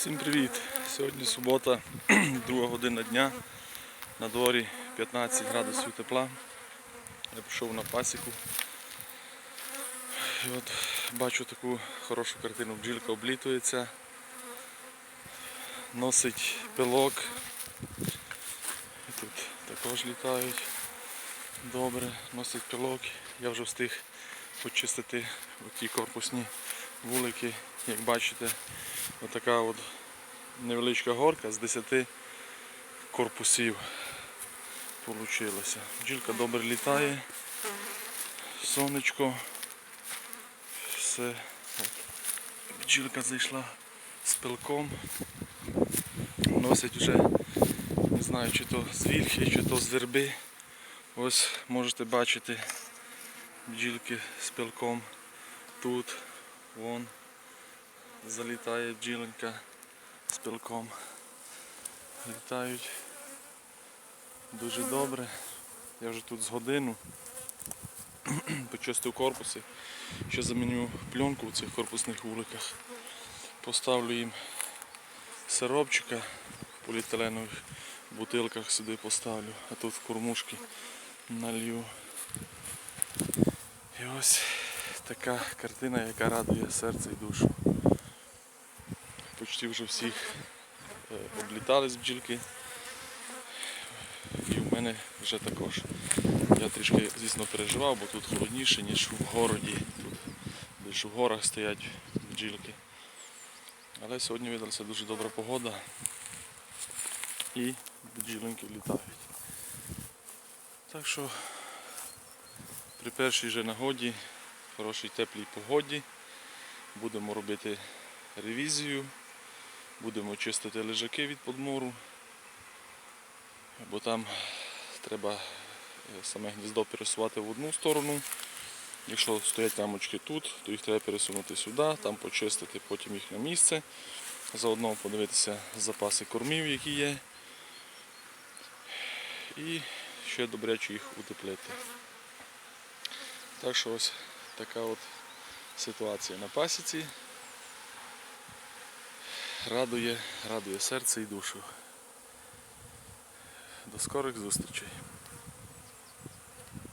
Всім привіт! Сьогодні субота, друга година дня. На дворі 15 градусів тепла. Я пішов на пасіку. І от бачу таку хорошу картину. Бджілка облітується, носить пилок. І тут також літають. Добре, носить пилок. Я вже встиг почистити оті корпусні вулики. Як бачите, отака от невеличка горка з 10 корпусів получилося. Бджілка добре літає, сонечко, все. Бджілка зайшла з пилком, носить вже, не знаю, чи то з вільхи, чи то з верби. Ось можете бачити бджілки з пилком тут, вон залітає бджіленька з пилком. Літають дуже добре. Я вже тут з годину почистив корпуси. Ще заміню пленку в цих корпусних вуликах. Поставлю їм сиропчика в поліетиленових бутилках сюди поставлю, а тут в кормушки налью. І ось така картина, яка радує серце і душу. Почти вже е, облітались бджілки. І в мене вже також. Я трішки, звісно, переживав, бо тут холодніше, ніж в городі. Тут більше в горах стоять бджілки. Але сьогодні видалася дуже добра погода і бджіленьки літають. Так що при першій же нагоді, хорошій теплій погоді, будемо робити ревізію, будемо чистити лежаки від подмору, бо там треба е, саме гніздо пересувати в одну сторону. Якщо стоять рамочки тут, то їх треба пересунути сюди, там почистити потім їх на місце. Заодно подивитися запаси кормів, які є. І ще добряче їх утеплити. Так що ось така от ситуація на пасіці. Радує, радує серце і душу. До скорих зустрічей.